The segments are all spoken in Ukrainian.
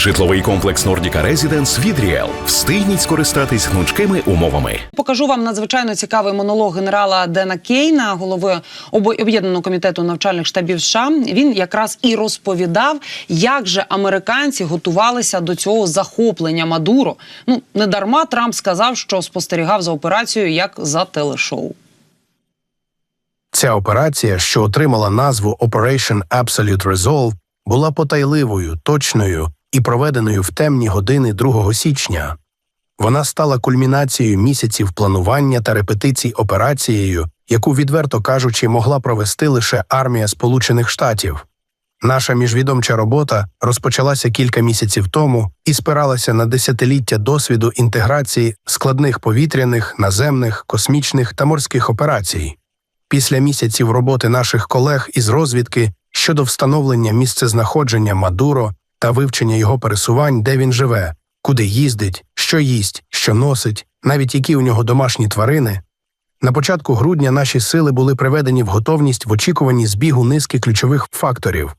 Житловий комплекс Nordica Residence від Ріел. Встигніть скористатись гнучкими умовами. Покажу вам надзвичайно цікавий монолог генерала Дена Кейна, голови об'єднаного комітету навчальних штабів США. Він якраз і розповідав, як же американці готувалися до цього захоплення Мадуро. Ну не дарма Трамп сказав, що спостерігав за операцією як за телешоу. Ця операція, що отримала назву Operation Absolute Resolve, була потайливою, точною і проведеною в темні години 2 січня. Вона стала кульмінацією місяців планування та репетицій операцією, яку, відверто кажучи, могла провести лише армія Сполучених Штатів. Наша міжвідомча робота розпочалася кілька місяців тому і спиралася на десятиліття досвіду інтеграції складних повітряних, наземних, космічних та морських операцій. Після місяців роботи наших колег із розвідки щодо встановлення місцезнаходження Мадуро та вивчення його пересувань, де він живе, куди їздить, що їсть, що носить, навіть які у нього домашні тварини. На початку грудня наші сили були приведені в готовність в очікуванні збігу низки ключових факторів.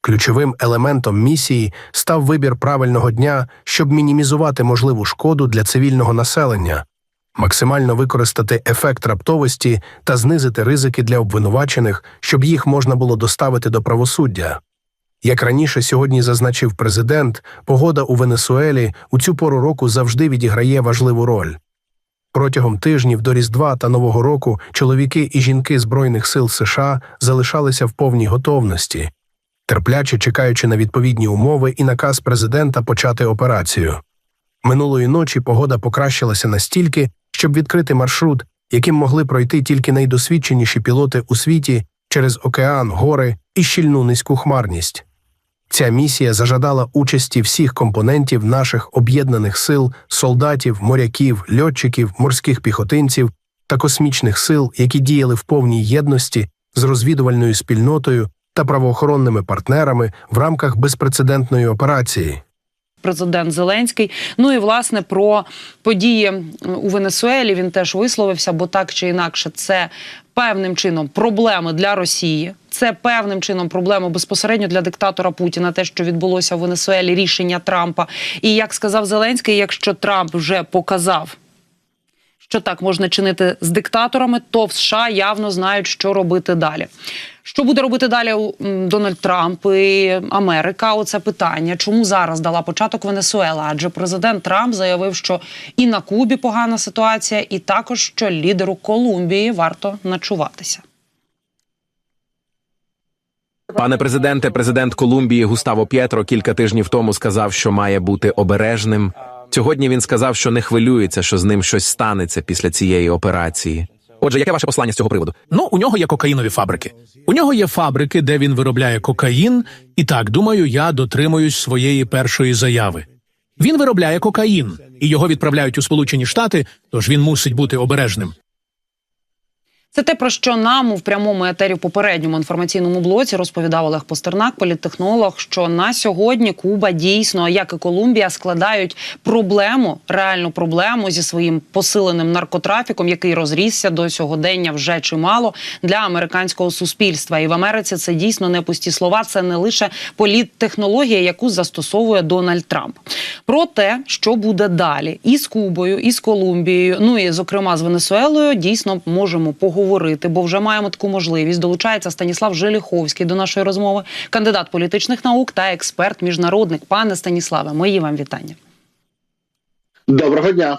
Ключовим елементом місії став вибір правильного дня, щоб мінімізувати можливу шкоду для цивільного населення, максимально використати ефект раптовості та знизити ризики для обвинувачених, щоб їх можна було доставити до правосуддя. Як раніше сьогодні зазначив президент, погода у Венесуелі у цю пору року завжди відіграє важливу роль. Протягом тижнів до Різдва та Нового року чоловіки і жінки Збройних сил США залишалися в повній готовності, терпляче чекаючи на відповідні умови і наказ президента почати операцію. Минулої ночі погода покращилася настільки, щоб відкрити маршрут, яким могли пройти тільки найдосвідченіші пілоти у світі через океан, гори і щільну низьку хмарність. Ця місія зажадала участі всіх компонентів наших об'єднаних сил, солдатів, моряків, льотчиків, морських піхотинців та космічних сил, які діяли в повній єдності з розвідувальною спільнотою та правоохоронними партнерами в рамках безпрецедентної операції. Президент Зеленський. Ну і власне про події у Венесуелі він теж висловився, бо так чи інакше, це певним чином проблеми для Росії. Це певним чином проблема безпосередньо для диктатора Путіна, те, що відбулося в Венесуелі, рішення Трампа. І як сказав Зеленський, якщо Трамп вже показав що так можна чинити з диктаторами, то в США явно знають, що робити далі. Що буде робити далі Дональд Трамп і Америка? Оце питання. Чому зараз дала початок Венесуела? Адже президент Трамп заявив, що і на Кубі погана ситуація, і також що лідеру Колумбії варто начуватися. Пане президенте, президент Колумбії Густаво П'єтро кілька тижнів тому сказав, що має бути обережним. Сьогодні він сказав, що не хвилюється, що з ним щось станеться після цієї операції. Отже, яке ваше послання з цього приводу? Ну, у нього є кокаїнові фабрики. У нього є фабрики, де він виробляє кокаїн, і так, думаю, я дотримуюсь своєї першої заяви. Він виробляє кокаїн, і його відправляють у Сполучені Штати, тож він мусить бути обережним. Це те, про що нам в прямому етері в попередньому інформаційному блоці розповідав Олег Постернак, політтехнолог, що на сьогодні Куба дійсно, як і Колумбія, складають проблему, реальну проблему зі своїм посиленим наркотрафіком, який розрісся до сьогодення вже чимало для американського суспільства. І в Америці це дійсно не пусті слова, це не лише політтехнологія, яку застосовує Дональд Трамп. Про те, що буде далі, і з Кубою, і з Колумбією, ну і зокрема з Венесуелою, дійсно можемо поговорити, бо вже маємо таку можливість. Долучається Станіслав Желіховський до нашої розмови, кандидат політичних наук та експерт міжнародник. Пане Станіславе, мої вам вітання. Доброго дня.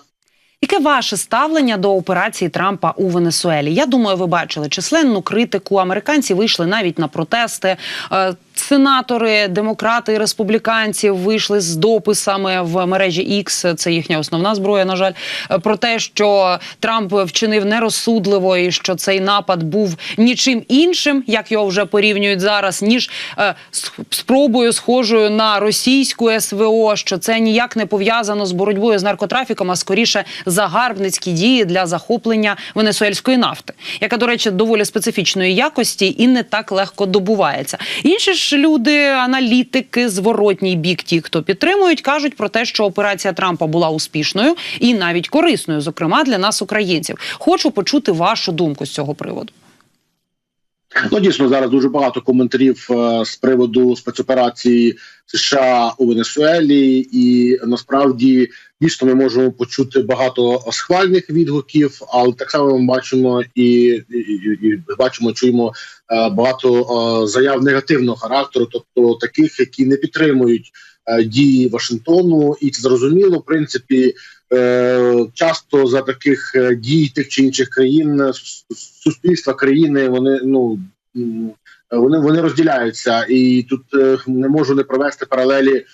Яке ваше ставлення до операції Трампа у Венесуелі? Я думаю, ви бачили численну критику. Американці вийшли навіть на протести. Сенатори, демократи і республіканці вийшли з дописами в мережі X, це їхня основна зброя. На жаль, про те, що Трамп вчинив нерозсудливо, і що цей напад був нічим іншим, як його вже порівнюють зараз, ніж е, спробою схожою на російську СВО, що це ніяк не пов'язано з боротьбою з наркотрафіком, а скоріше загарбницькі дії для захоплення венесуельської нафти, яка, до речі, доволі специфічної якості і не так легко добувається. Інші ж люди, аналітики, зворотній бік, ті, хто підтримують, кажуть про те, що операція Трампа була успішною і навіть корисною, зокрема для нас, українців. Хочу почути вашу думку з цього приводу. Ну дійсно зараз дуже багато коментарів е, з приводу спецоперації США у Венесуелі, і насправді дійсно ми можемо почути багато схвальних відгуків, але так само ми бачимо і, і, і, бачимо, чуємо е, багато е, заяв негативного характеру, тобто таких, які не підтримують дії Вашингтону, і це зрозуміло, в принципі. Е, часто за таких е, дій тих чи інших країн е, суспільства країни вони ну вони, вони розділяються, і тут не можу не провести паралелі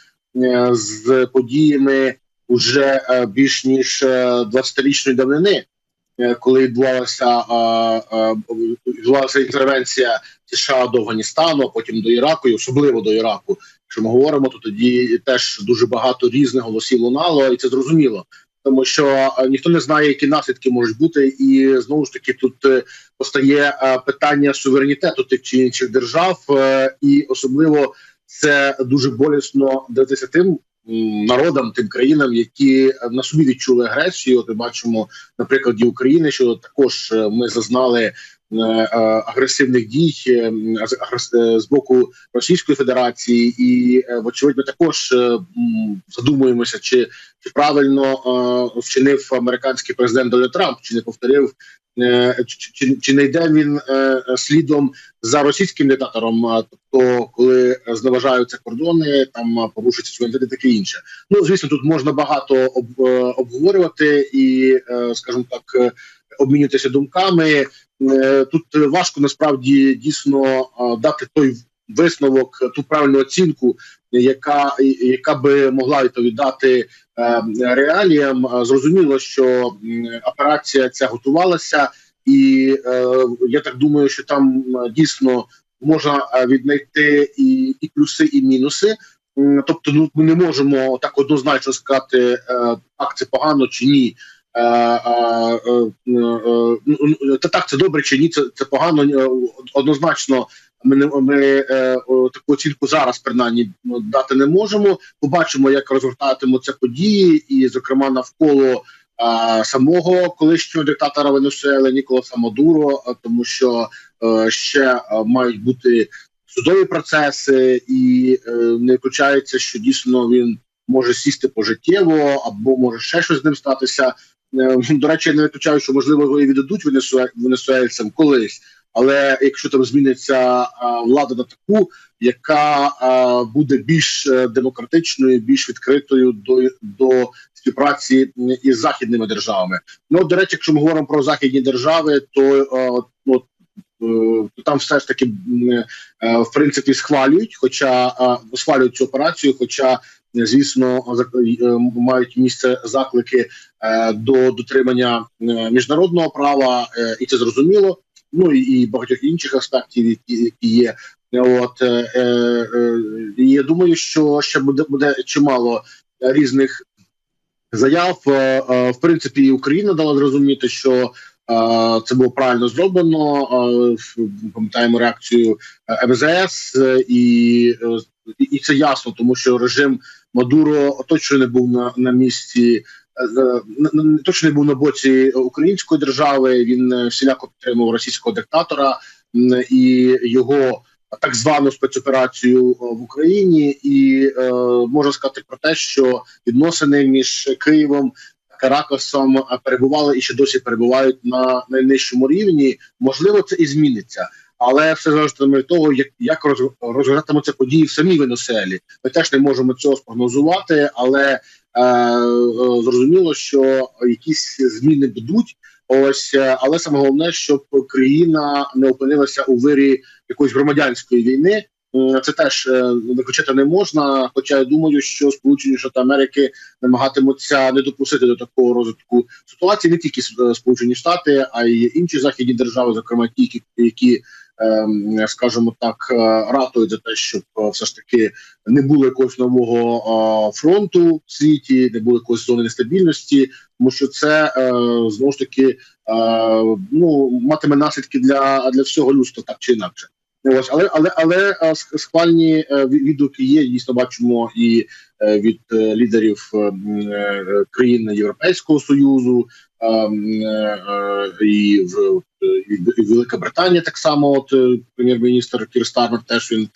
з подіями уже більш ніж е, 20-річної давнини, коли відбувалася відбувалася інтервенція США до Афганістану, а потім до Іраку, і особливо до Іраку. Якщо ми говоримо, то тоді теж дуже багато різних голосів лунало, і це зрозуміло. Тому що е, ніхто не знає, які наслідки можуть бути, і знову ж таки тут е, постає е, питання суверенітету тих чи інших держав, і особливо це дуже болісно дивитися тим народам, тим країнам, які на собі відчули агресію. От ми бачимо на прикладі України, що також ми зазнали агресивних дій е, з- агрес- е, з боку Російської Федерації, і е, вочевидь, ми також е, задумуємося, чи, чи правильно е, вчинив американський президент Дональд Трамп, чи не повторив. е, Чи, чи, не йде він е, слідом за російським диктатором? Тобто, коли зневажаються кордони, там порушується суверенітет таке інше. Ну звісно, тут можна багато об, е, обговорювати і, е, скажімо так, е, обмінюватися думками. Е, Тут важко насправді дійсно е, дати той висновок, ту правильну оцінку, яка яка би могла відповідати е, реаліям. Е, Зрозуміло, що операція ця готувалася, і е, я так думаю, що там дійсно можна е, віднайти і, і плюси, і мінуси. Тобто, ну ми не можемо так однозначно сказати, е, так це погано чи ні. Е, е, е, Та так це добре чи ні, це, це погано. Однозначно, ми не ми таку оцінку зараз принаймні ну, дати не можемо. Побачимо, як розгортатимуться події, і зокрема навколо самого колишнього диктатора Венесуели Ніколаса Мадуро, тому що ще мають бути судові процеси, і не виключається, що дійсно він може сісти пожиттєво або може ще щось з ним статися. Е, До речі, я не виключаю, що можливо його і віддадуть венесуель- венесуельцям колись. Але якщо там зміниться влада на таку, яка буде більш е, демократичною, більш відкритою до, до співпраці із західними державами. Ну до речі, якщо ми говоримо про західні держави, то е, от, там все ж таки в принципі схвалюють, хоча схвалюють цю операцію, хоча звісно е, мають місце заклики е, до дотримання е, міжнародного права, і це зрозуміло. Ну і, багатьох інших аспектів, які, є. От е, е, я думаю, що ще буде буде чимало різних заяв. Е, В принципі, Україна дала зрозуміти, що це було правильно зроблено. Пам'ятаємо реакцію МЗС, і і це ясно, тому що режим Мадуро точно не був на, на місці. не- Точно не був на боці української держави. Він е, всіляко підтримував російського диктатора і його так звану спецоперацію е, в Україні, і е, можна сказати про те, що відносини між Києвом та Каракасом е, перебували і ще досі перебувають на найнижчому рівні. Можливо, це і зміниться. Але все залежатиме від того, як, як роз- розгортатимуться події в самій Венеселі. Ми теж не можемо цього спрогнозувати, але е, е, зрозуміло, що якісь зміни будуть. Ось, е, але саме головне, щоб країна не опинилася у вирі якоїсь громадянської війни. Це теж е, виключати не можна. Хоча я думаю, що Сполучені Штати Америки намагатимуться не допустити до такого розвитку ситуації, не тільки е, Сполучені Штати, а й інші західні держави, зокрема ті, які, скажімо так, е, ратують за те, щоб е, все ж таки не було якогось нового е, фронту в світі, не було якоїсь зони нестабільності, тому що це знову ж таки ну матиме наслідки для, для всього людства, так чи інакше. Ось, але але але е, сх- схвальні е, відгуки є. Дійсно бачимо і е, від лідерів країн Європейського союзу, і в і Велика Британія так само. От прем'єр-міністр Кір Стармер теж він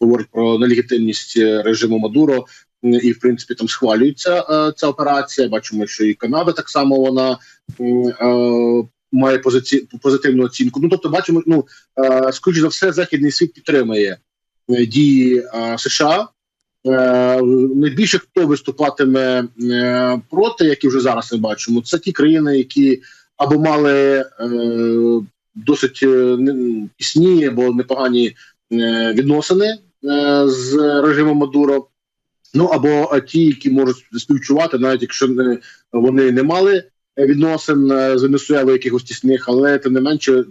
говорить про нелегітимність режиму Мадуро. І в принципі там схвалюється ця операція. Бачимо, що і Канада так само вона має позиці... позитивну оцінку. Ну тобто, бачимо, ну е, скоріш за все, західний світ підтримує е, дії е, США. Е, Найбільше хто виступатиме е, проти, як і вже зараз ми бачимо, це ті країни, які або мали е, досить е, не- тісні або непогані е, відносини е, з режимом Мадуро. Ну або е, ті, які можуть співчувати, навіть якщо не, вони не мали е, відносин е, з Венесуелою якихось тісних, але тим не менше.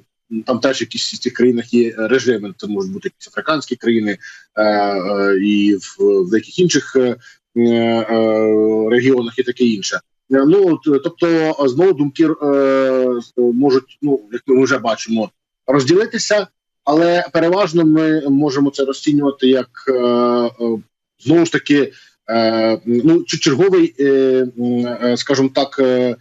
Там теж якісь в цих країнах є е, режими. Це можуть бути якісь африканські країни е, е, і в, в деяких інших е, е, регіонах і таке інше. Е, Ну тобто, знову думки е, можуть, ну як ми вже бачимо, розділитися, але переважно ми можемо це розцінювати як е, знову ж таки е, ну черговий, е, скажімо так. е,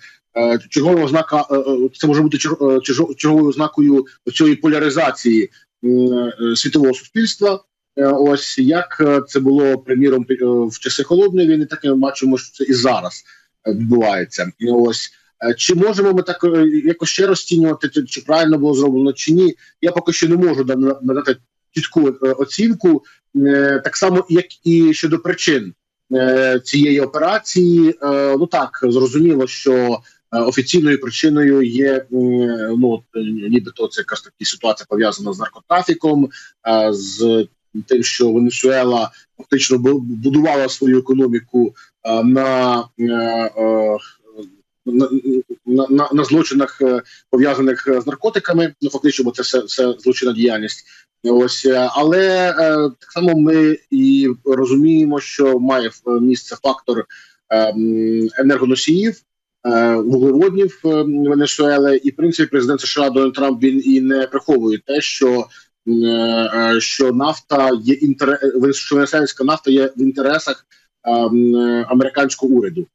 Чергова ознака е, е, це може бути чер- е, черговою ознакою цієї поляризації е, світового суспільства. Е, Ось як е, це було приміром е, в часи холодної війни, так ми бачимо, що це і зараз е, відбувається. Ось Е, чи можемо ми так е, якось ще розцінювати, чи- правильно було зроблено, чи ні? Я поки що не можу да- надати чітку е, оцінку, Е, так само як і щодо причин е, цієї операції. Е, Ну так зрозуміло, що е, офіційною причиною є ну е, нібито це якась така ситуація пов'язана з наркотрафіком, е, з тим, що Венесуела фактично бу- будувала свою економіку е, на. е, е, на, на, на, на злочинах е, пов'язаних е, з наркотиками, ну фактично, бо це все, все злочинна діяльність. Ось е, але е, так само ми і розуміємо, що має е, місце фактор е, енергоносіїв. Е, Вуглеводнів е, Венесуели, і в принципі президент США Дональд Трамп він і не приховує те, що е, що нафта є інтерес, що венесуельська нафта є в інтересах е, м, е, американського уряду.